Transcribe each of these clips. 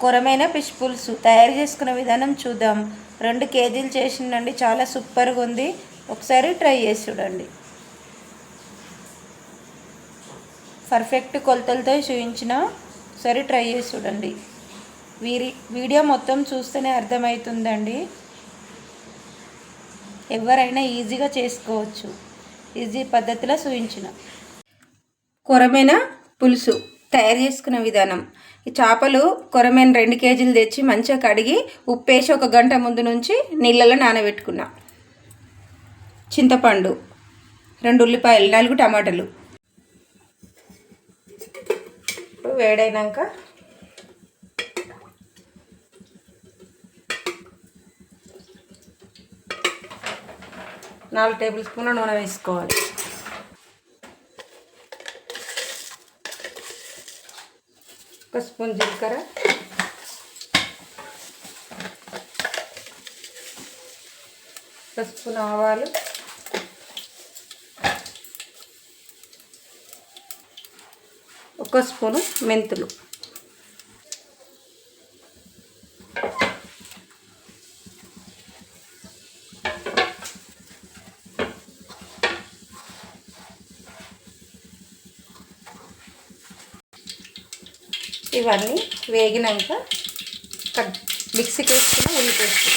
కొరమైన fish పులుసు తయారు చేసుకునే విధానం చూద్దాం. రెండు కేజీలు చేసిందండి. చాలా సూపర్గా ఉంది. ఒకసారి ట్రై చేసి చూడండి. పర్ఫెక్ట్ కొలతలతో చూపించిన ఒకసారి ట్రై చేసి చూడండి. వీరి వీడియో మొత్తం చూస్తేనే అర్థమవుతుందండి. ఎవరైనా ఈజీగా చేసుకోవచ్చు. ఈజీ పద్ధతిలో చూపించిన. కొరమైన పులుసు. తయారు చేసుకునే విధానం. ఈ చేపలు కొరమైన రెండు కేజీలు తెచ్చి మంచిగా కడిగి ఉప్పేసి ఒక గంట ముందు నుంచి నీళ్ళలో నానబెట్టుకున్నా. చింతపండు రెండు ఉల్లిపాయలు నాలుగు టమాటాలు. ఇప్పుడు వేడైనాక నాలుగు టేబుల్ స్పూన్ల నూనె వేసుకోవాలి. ఒక స్పూన్ జీలకర్ర. ఒక స్పూన్ ఆవాలు. ఒక స్పూను మెంతులు. ఇవన్నీ వేగినాక కట్ మిక్సీకి వేసుకుని ఉల్లి పేస్ట్.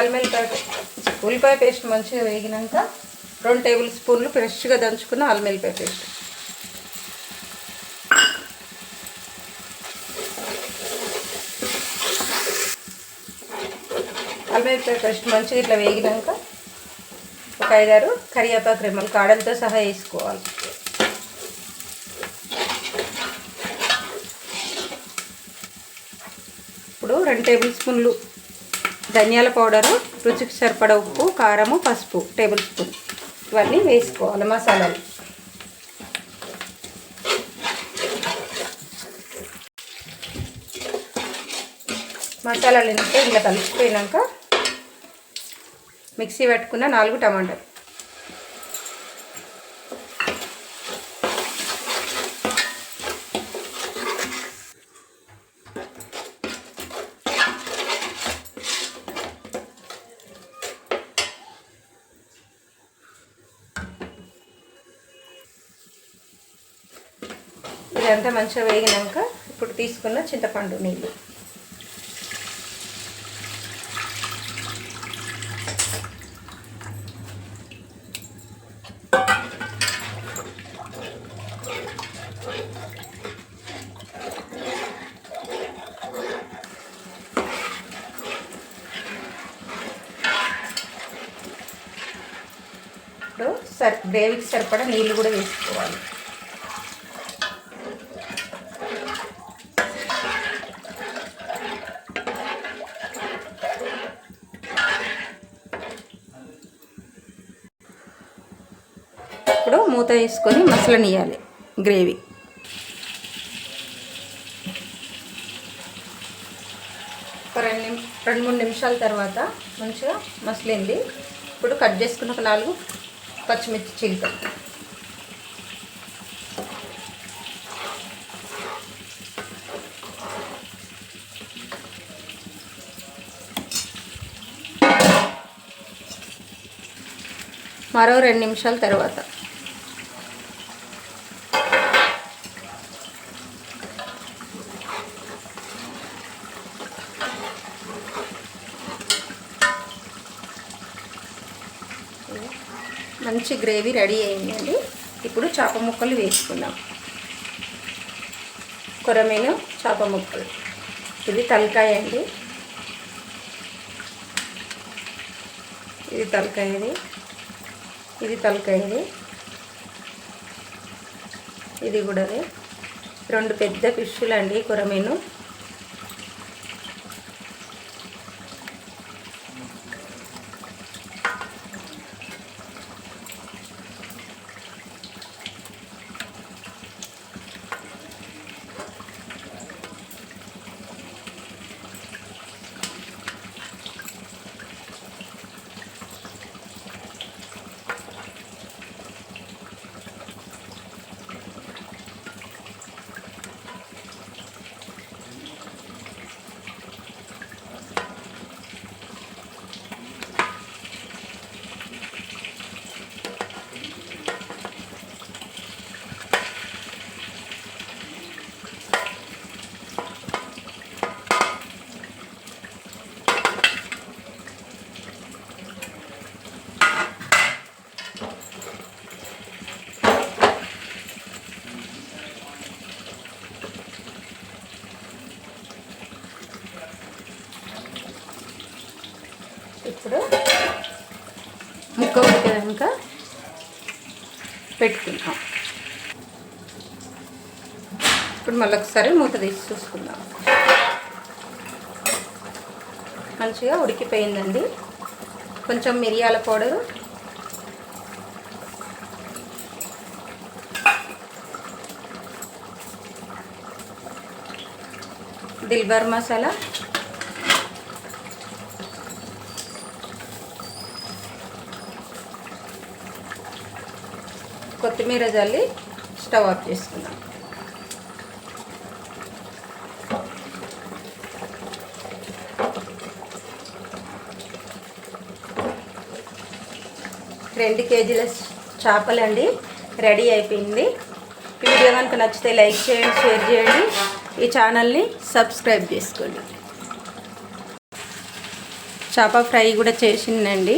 అల్మెల్లిపాయ ఉల్లిపాయ పేస్ట్ మంచిగా వేగినాక రెండు టేబుల్ స్పూన్లు ఫ్రెష్గా దంచుకున్న అల్మెల్లిపాయ పేస్ట్. అల్మెల్లిపాయ ఫస్ట్ మంచిగా ఇట్లా వేగినాక ఒక ఐదారు కరివేపాకు రెమ్మలు కాడలతో సహా వేసుకోవాలి. ఇప్పుడు రెండు టేబుల్ స్పూన్లు ధనియాల పౌడరు రుచికి సరిపడ ఉప్పు కారము పసుపు టేబుల్ స్పూన్. ఇవన్నీ వేసుకోవాలి మసాలాలు. మసాలాలు ఇంతే ఇలా కలిసిపోయినాక మిక్సీ పెట్టుకున్న నాలుగు టమాటాలు. ఇదంతా మంచిగా వేగినాక ఇప్పుడు తీసుకున్న చింతపండు నీళ్ళు. ఇప్పుడు సర్ గ్రేవీకి సరిపడా నీళ్ళు కూడా వేసుకోవాలి ఇప్పుడు మూత వేసుకొని మసలనియాలి గ్రేవీ. ఒక రెండు నిమి రెండు మూడు నిమిషాల తర్వాత మంచిగా మసిలింది. ఇప్పుడు కట్ చేసుకున్న ఒక నాలుగు పచ్చిమిర్చి చిలుక మరో రెండు నిమిషాల తర్వాత మంచి గ్రేవీ రెడీ అయిందండి ఇప్పుడు చేప ముక్కలు వేసుకుందాం. కొరమీను చేప ముక్కలు. ఇది తలకాయ అండి. ఇది తలకాయది. ఇది తలకాయది. ఇది కూడా రెండు పెద్ద ఫిష్లు అండి కొరమీను. ముక్క ఉడికేదాక పెట్టుకుందాం. ఇప్పుడు మళ్ళీ ఒకసారి మూత తీసి చూసుకుందాం. మంచిగా ఉడికిపోయిందండి. కొంచెం మిరియాల పౌడరు. దిల్బర్ మసాలా. కొత్తిమీర జల్లి స్టవ్ ఆఫ్ చేసుకుందాం. రెండు కేజీల చేపలండి రెడీ అయిపోయింది. ఈ వీడియో కనుక నచ్చితే లైక్ చేయండి షేర్ చేయండి. ఈ ఛానల్ని సబ్స్క్రైబ్ చేసుకోండి. చేప ఫ్రై కూడా చేసిందండి.